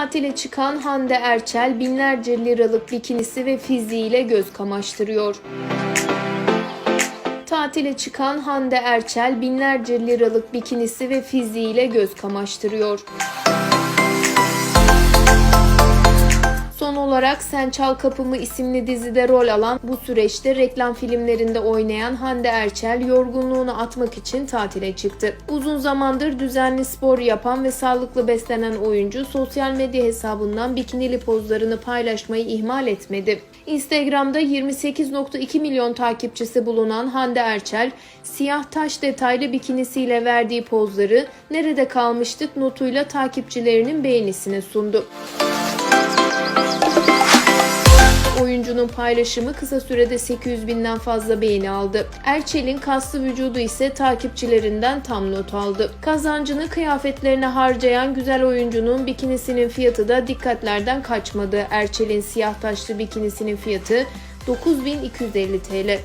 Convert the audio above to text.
Tatile çıkan Hande Erçel binlerce liralık bikinisi ve fiziğiyle göz kamaştırıyor. Tatile çıkan Hande Erçel binlerce liralık bikinisi ve fiziğiyle göz kamaştırıyor. Olarak Sen Çal Kapımı isimli dizide rol alan bu süreçte reklam filmlerinde oynayan Hande Erçel yorgunluğunu atmak için tatile çıktı. Uzun zamandır düzenli spor yapan ve sağlıklı beslenen oyuncu sosyal medya hesabından bikinili pozlarını paylaşmayı ihmal etmedi. Instagram'da 28.2 milyon takipçisi bulunan Hande Erçel, siyah taş detaylı bikinisiyle verdiği pozları nerede kalmıştık notuyla takipçilerinin beğenisine sundu. Oyuncunun paylaşımı kısa sürede 800 binden fazla beğeni aldı. Erçel'in kaslı vücudu ise takipçilerinden tam not aldı. Kazancını kıyafetlerine harcayan güzel oyuncunun bikinisinin fiyatı da dikkatlerden kaçmadı. Erçel'in siyah taşlı bikinisinin fiyatı 9250 TL.